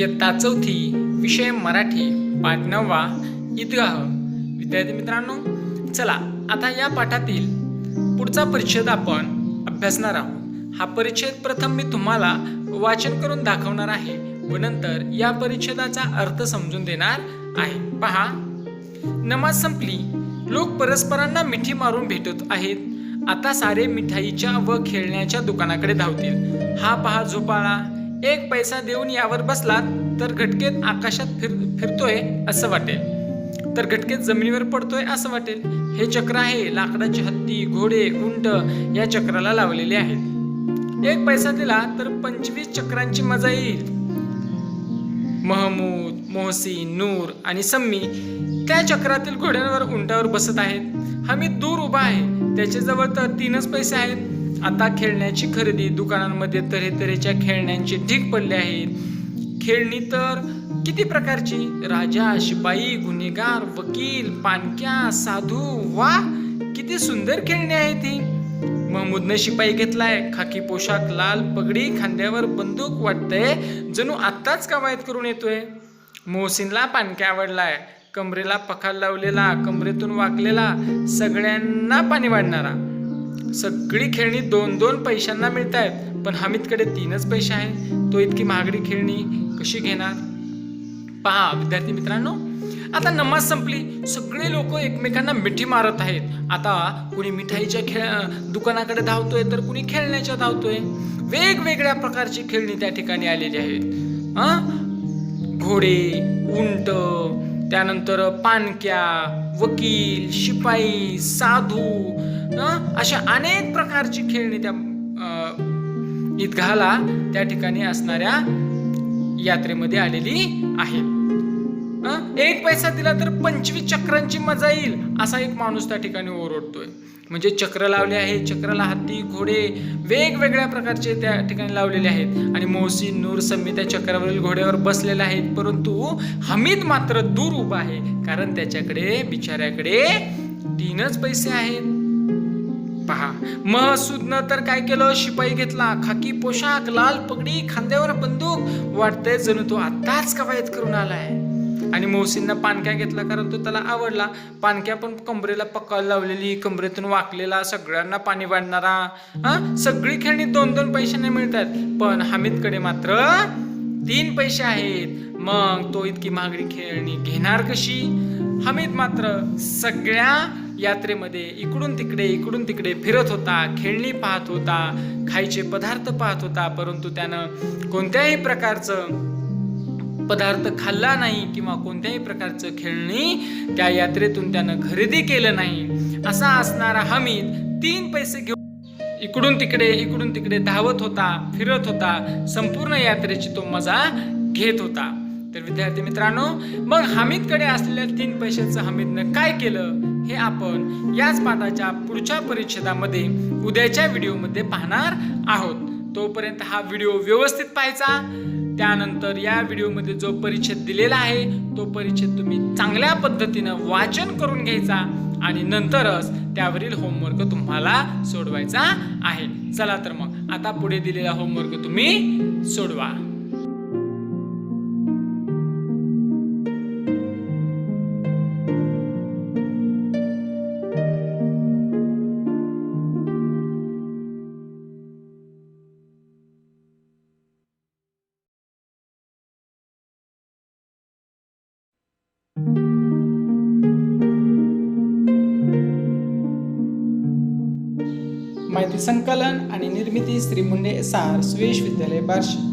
इयत्ता चौथी विषय मराठी पाठ नववा ईदगाह. विद्यार्थी मित्रांनो चला आता या पाठातील पुढचा परिच्छेद आपण अभ्यासणार आहोत. हा परिच्छेद प्रथम मी तुम्हाला वाचन करून दाखवणार आहे व नंतर या परिच्छेदाचा अर्थ समजून देणार आहे. पहा. नमाज संपली. लोक परस्परांना मिठी मारून भेटत आहेत. आता सारे मिठाईच्या व खेळण्याच्या दुकानाकडे धावतील. हा पहा झोपाळा. एक पैसा देऊन यावर बसलात तर घटकेत आकाशात फिर फिरतोय असं वाटेल. तर घटकेत जमिनीवर पडतोय असं वाटेल. हे चक्र आहे लाकडाची हत्ती घोडे उंट या चक्राला लावलेले आहेत. एक पैसा दिला तर पंचवीस चक्रांची मजा येईल. महमूद मोहसीन नूर आणि सम्मी त्या चक्रातील घोड्यांवर उंटावर बसत आहेत. हमीद दूर उभा आहे. त्याच्याजवळ तर तीनच पैसे आहेत. आता खेळण्याची खरेदी दुकानांमध्ये तऱ्हेतऱ्हेच्या खेळण्यांचे ढीक पडले आहेत खेळणी तर किती प्रकारची? राजा शिपाई गुन्हेगार वकील पानक्या साधू वा किती सुंदर खेळणी आहे ती महमूदने शिपाई घेतलाय. खाकी पोशाख लाल पगडी खांद्यावर बंदूक वाटतंय. जणू आत्ताच कवायत करून येतोय. मोहसिनला पानक्या आवडलाय. कमरेला पखाल लावलेला कमरेतून वाकलेला सगळ्यांना पाणी वाढणारा. सगळी खेळणी दोन दोन पैशांना मिळत आहेत पण हमीदकडे तीनच पैसे आहेत. तो इतकी महागडी खेळणी कशी घेणार? पहा विद्यार्थी मित्रांनो आता नमाज संपली. सगळे लोक एकमेकांना मिठी मारत आहेत. आता कुणी मिठाईच्या खेळ दुकानाकडे धावतोय तर कुणी खेळण्याच्या धावतोय. वेगवेगळ्या प्रकारची खेळणी त्या ठिकाणी आलेली आहेत. घोडे उंट त्यानंतर पानक्या वकील शिपाई साधू अशा अनेक प्रकारची खेळणी त्या अं, त्या ठिकाणी असणाऱ्या यात्रेमध्ये आलेली आहेत. एक पैसा दिला तर पंचवीस चक्रांची मजा येईल असा एक माणूस त्या ठिकाणी ओरडतोय. म्हणजे चक्र लावले आहे चक्राला हत्ती घोडे वेगवेगळ्या प्रकारचे त्या ठिकाणी लावलेले आहेत. आणि मोहसिन नूर सम्मी त्या चक्रावरील घोड्यावर बसलेले आहेत. परंतु हमीद मात्र दूर उभा आहे. कारण त्याच्याकडे बिचाऱ्याकडे तीनच पैसे आहेत. पहा महसूदनं तर काय केलं? शिपाई घेतला खाकी पोशाख लाल पगडी खांद्यावर बंदूक. वाटतंय जणू तो आत्ताच कवायत करून आलाय. आणि मोहसिननं पानक्या घेतला कारण तो त्याला आवडला. पानक्या पण कमरेला पक्का लावलेली कमरेतून वाकलेला सगळ्यांना पाणी वाढणारा. हा? सगळी खेळणी दोन दोन पैशाने मिळतात. पण हमीदकडे मात्र तीन पैसे आहेत. मग तो इतकी महागडी खेळणी घेणार कशी? हमीद मात्र सगळ्या यात्रेमध्ये इकडून तिकडे इकडून तिकडे फिरत होता खेळणी पाहत होता खायचे पदार्थ पाहत होता परंतु त्यानं कोणत्याही प्रकारचं पदार्थ खाल्ला नाही किंवा कोणत्याही प्रकारचं खेळणी त्या यात्रेतून त्यानं खरेदी केलं नाही असा असणारा हमीद तीन पैसे घेऊन इकडून तिकडे इकडून तिकडे धावत होता फिरत होता संपूर्ण यात्रेची तो मजा घेत होता. तर विद्यार्थी मित्रांनो मग हमीदकडे असलेल्या तीन पैशाचं हमीदनं काय केलं? हे आपण याच पाठाच्या पुढच्या परिच्छेदामध्ये उद्याच्या व्हिडिओमध्ये पाहणार आहोत. तोपर्यंत हा व्हिडिओ व्यवस्थित पाहायचा. त्यानंतर या व्हिडिओमध्ये जो परिच्छेद दिलेला आहे तो परिच्छेद तुम्ही चांगल्या पद्धतीनं वाचन करून घ्यायचा आणि नंतरच त्यावरील होमवर्क तुम्हाला सोडवायचा आहे. चला तर मग आता पुढे दिलेला होमवर्क तुम्ही सोडवा. माहिती संकलन आणि निर्मिती श्री मुंडे एस आर सुयश विद्यालय बार्शी.